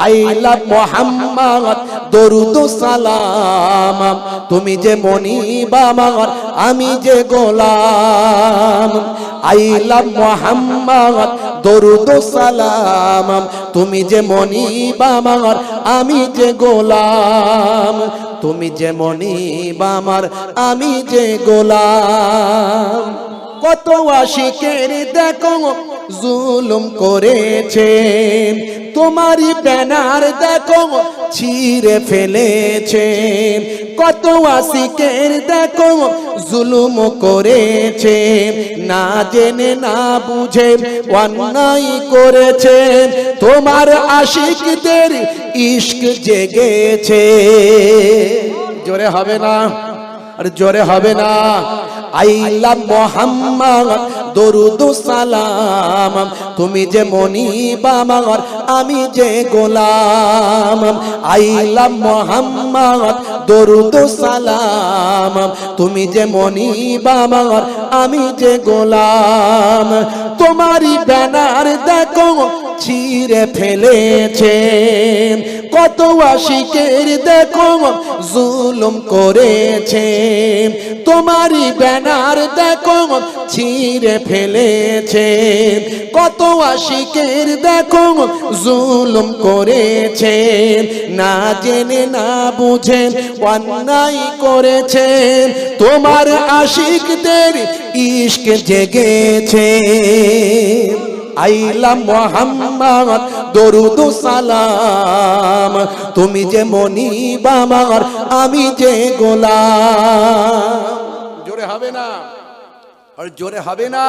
I love Mohammad, দরুদ সালাম। তুমি যে মনিব আমার আমি যে গোলাম। আই লাভ মোহাম্মদ, দরুদ সালাম। তুমি যে মনিব আমার আমি যে গোলাম। তুমি যে মনিব আমার আমি যে গোলাম। কত আশিকের দেখো, জুলুম করেছে। তোমারই ব্যানার দেখো, ছিঁড়ে ফেলেছে। কত আশিকের দেখো, জুলুম করেছে। না জেনে, না বুঝে অন্যায় করেছে। তোমার আশিকদের ইশক জেগেছে। জোরে হবে না, আর জোরে হবে না। আইলা মোহাম্মদ, দরুদ সালাম। তুমি যে মনি আমি যে গোলাম। আইলা মোহাম্মদ, দরুদ সালাম। তুমি যে মনি আমি যে গোলাম। তোমারই ব্যানার দেখো, ছিঁড়ে ফেলেছে কত আশিকের দেখো, জুলুম করেছে তোমারই ব্যানার দেখো, ছিঁড়ে ফেলেছে কত আশিকের দেখো, জুলুম করেছে না জেনে, না বুঝে, অন্যায় করেছে তোমার আশিকদের ইশক জেগেছে। আইলা মোহাম্মদ, দরুদ সালাম। তুমি যে মনিব আমার আমি যে গোলাম। জোরে হবে না? আর জোরে হবে না?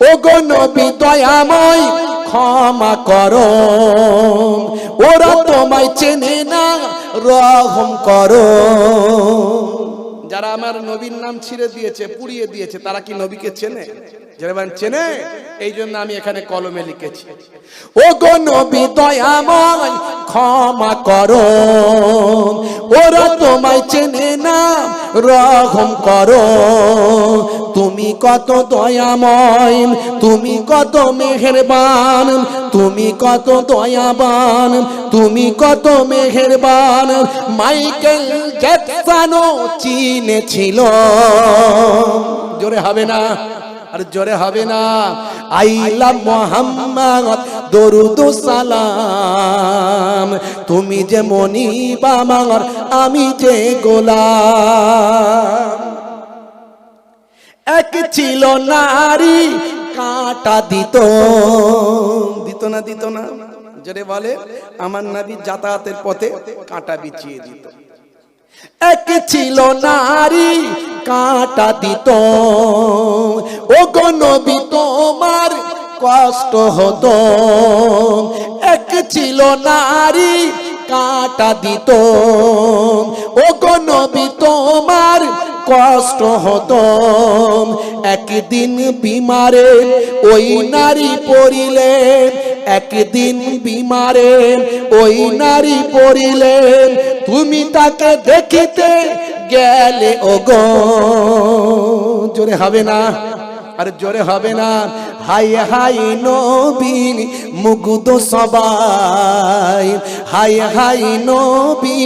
ও গো নবী দয়াময়, ক্ষমা করো। ওরা তোমায় চেনে না, রহম করো। যারা আমার নবীর নাম ছিঁড়ে দিয়েছে, পুড়িয়ে দিয়েছে, তারা কি নবীকে চেনে? যারা চেনে এই জন্য আমি এখানে কলমে লিখেছি। ও গো নবী দয়াময়, ক্ষমা করো। ওরা তোমায় চেনে না, রহম করো। তুমি কত দয়াময়, তুমি কত মেহেরবান, তুমি কত দয়াবান, তুমি কত মেহেরবান। মাইকেল জ্যাকসনও চিনেছিল। জোরে হবে না। আর জোরে হবে না। আইলা মোহাম্মদ, দরুদ সালাম। তুমি যে মনিব আমার আমি যে গোলাম। এক ছিল নারী, কাটা দিত। দিত না দিত না। জোরে বলে, আমার নাবি যাতায়াতের পথে কাঁটা বিছিয়ে দিত। এক ছিল নারী, কাঁটা দিত। ও গো নবী, তোমার কষ্ট হতো। এক ছিল নারী, কাঁটা দিত। ও গো নবী, তোমার কষ্ট হতো। একদিন বিমারে ওই নারী পড়িলেন। একদিন বিমারে ওই নারী পড়িলেন। তুমি তাকে দেখিতে গেলে ও গো জোরে হবে না, আর জোরে হবে না। হাই হাই নবী মুগুদ সবাই। হাই হাই নবী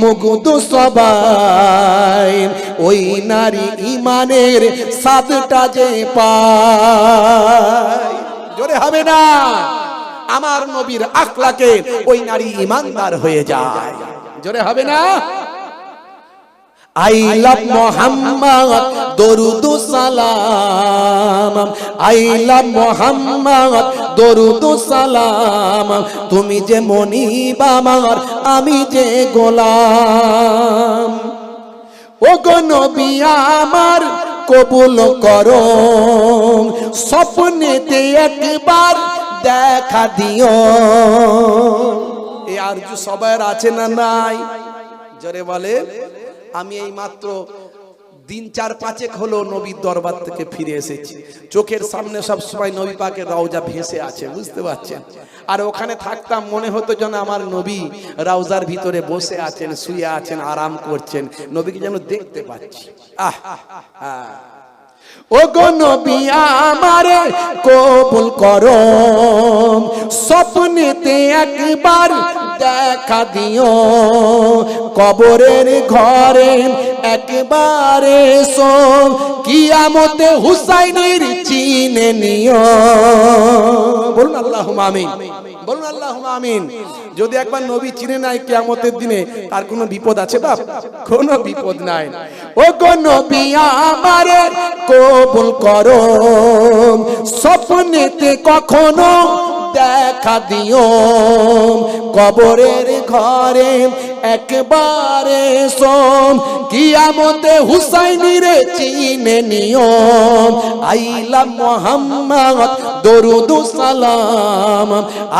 মুগুদ সবাই। ওই নারী ইমানের সাতটা যে পায়, জোরে হবে না। আমার নবীর আখলাকে ওই নারী ইমানদার হয়ে যায়। জোরে হবে না? আই লাভ মোহাম্মদ দরুদ সালাম। আই লাভ মোহাম্মদ দরুদ সালাম। তুমি যে মনিব আমার আমি যে গোলাম। ও নবী আমার কবুল করো। স্বপ্নেতে একবার দেখা দিও। এই আরজু সবার আছে না নাই? জরে বলে, আমি এই মাত্র দিন চার পাঁচেক হলো নবীর দরবার থেকে ফিরে এসেছি। চোখের সামনে সব সময় নবী পাকের রওজা ভেসে আছে, বুঝতে পারছেন? আর ওখানে থাকতাম, মনে হতো যেন আমার নবী রাউজার ভিতরে বসে আছেন, শুয়ে আছেন, আরাম করছেন। নবীকে যেন দেখতে পাচ্ছি। আহ আহ ও গো নবী আমারে কবুল করো স্বপ্নেতে একবার দেখা দিও। কবরের ঘরে একবারে সো কিয়ামতে হুসাইনের চিনে নিও। বলুন আল্লাহ আমিন। বলুন আল্লাহ আমিন। যদি একবার নবী চিনে নাই কেমতের দিনে, তার কোনো বিপদ আছে বাপ? কোনো বিপদ নাই। ও আমারে কবুল করো। স্বপ্নেতে কখনো দেখা দিও। কবরের ঘরে একবারে সোম, কিয়ামতে হুসাইনির চিনে নিও আইলা মোহাম্মদ, দরুদ সালাম।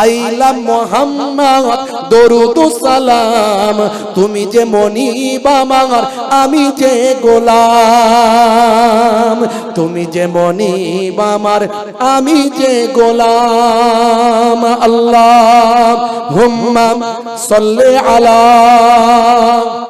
আইলা মোহাম্মদ, দরুদ সালাম। তুমি যে মনিব আমার, আমি যে গোলাম। তুমি যে মনিব আমার আমি যে গোলাম আল্লাহ হুম সল্লে আলা